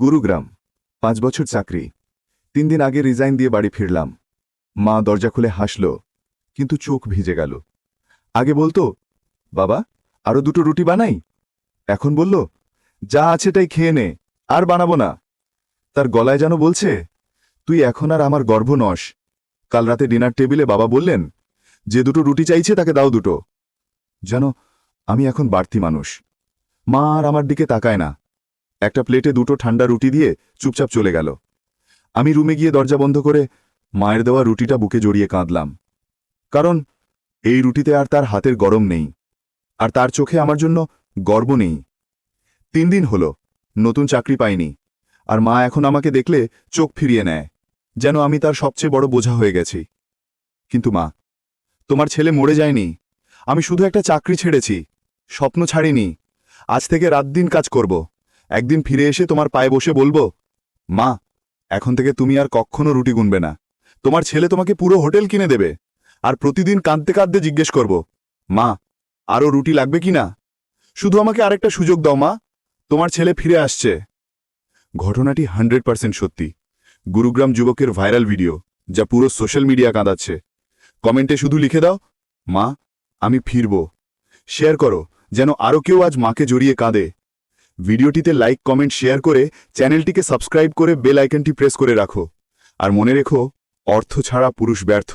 গুরুগ্রাম। পাঁচ বছর চাকরি। তিন দিন আগে রিজাইন দিয়ে বাড়ি ফিরলাম। মা দরজা খুলে হাসল, কিন্তু চোখ ভিজে গেল। আগে বলতো, বাবা, আরও দুটো রুটি বানাই? এখন বলল, যা আছে তাই খেয়ে নে, আর বানাবো না। তার গলায় যেন বলছে, তুই এখন আর আমার গর্ভ নস। কাল রাতে ডিনার টেবিলে বাবা বললেন, যে দুটো রুটি চাইছে তাকে দাও দুটো। যেন আমি এখন বাড়তি মানুষ। মা আর আমার দিকে তাকায় না। একটা প্লেটে দুটো ঠান্ডা রুটি দিয়ে চুপচাপ চলে গেল। আমি রুমে গিয়ে দরজা বন্ধ করে মায়ের দেওয়া রুটিটা বুকে জড়িয়ে কাঁদলাম। কারণ এই রুটিতে আর তার হাতের গরম নেই, আর তার চোখে আমার জন্য গর্ব নেই। তিন দিন হল, নতুন চাকরি পাইনি, আর মা এখন আমাকে দেখলে চোখ ফিরিয়ে নেয়, যেন আমি তার সবচেয়ে বড় বোঝা হয়ে গেছি। কিন্তু মা, তোমার ছেলে মরে যায়নি, আমি শুধু একটা চাকরি ছেড়েছি, স্বপ্ন ছাড়িনি, আজ থেকে রাত দিন কাজ করব। একদিন ফিরে এসে তোমার পায়ে বসে বলব, মা, এখন থেকে তুমি আর কখনো রুটি গুনবে না। তোমার ছেলে তোমাকে পুরো হোটেল কিনে দেবে আর প্রতিদিন কাঁদতে কাঁদতে জিজ্ঞেস করব, মা আরও রুটি লাগবে কি না? শুধু আমাকে আরেকটা সুযোগ দাও, মা, তোমার ছেলে ফিরে আসছে। ঘটনাটি হান্ড্রেড পার্সেন্ট সত্যি। গুরুগ্রাম যুবকের ভাইরাল ভিডিও, যা পুরো সোশ্যাল মিডিয়া কাঁদাচ্ছে। কমেন্টে শুধু লিখে দাও, মা, আমি ফিরব। শেয়ার করো, যেন আরও কেউ আজ মাকে জড়িয়ে কাঁদে। ভিডিওটিতে লাইক, কমেন্ট, শেয়ার করে চ্যানেলটিকে সাবস্ক্রাইব করে বেল আইকনটি প্রেস করে রাখো। আর মনে রেখো, অর্থ ছাড়া পুরুষ ব্যর্থ।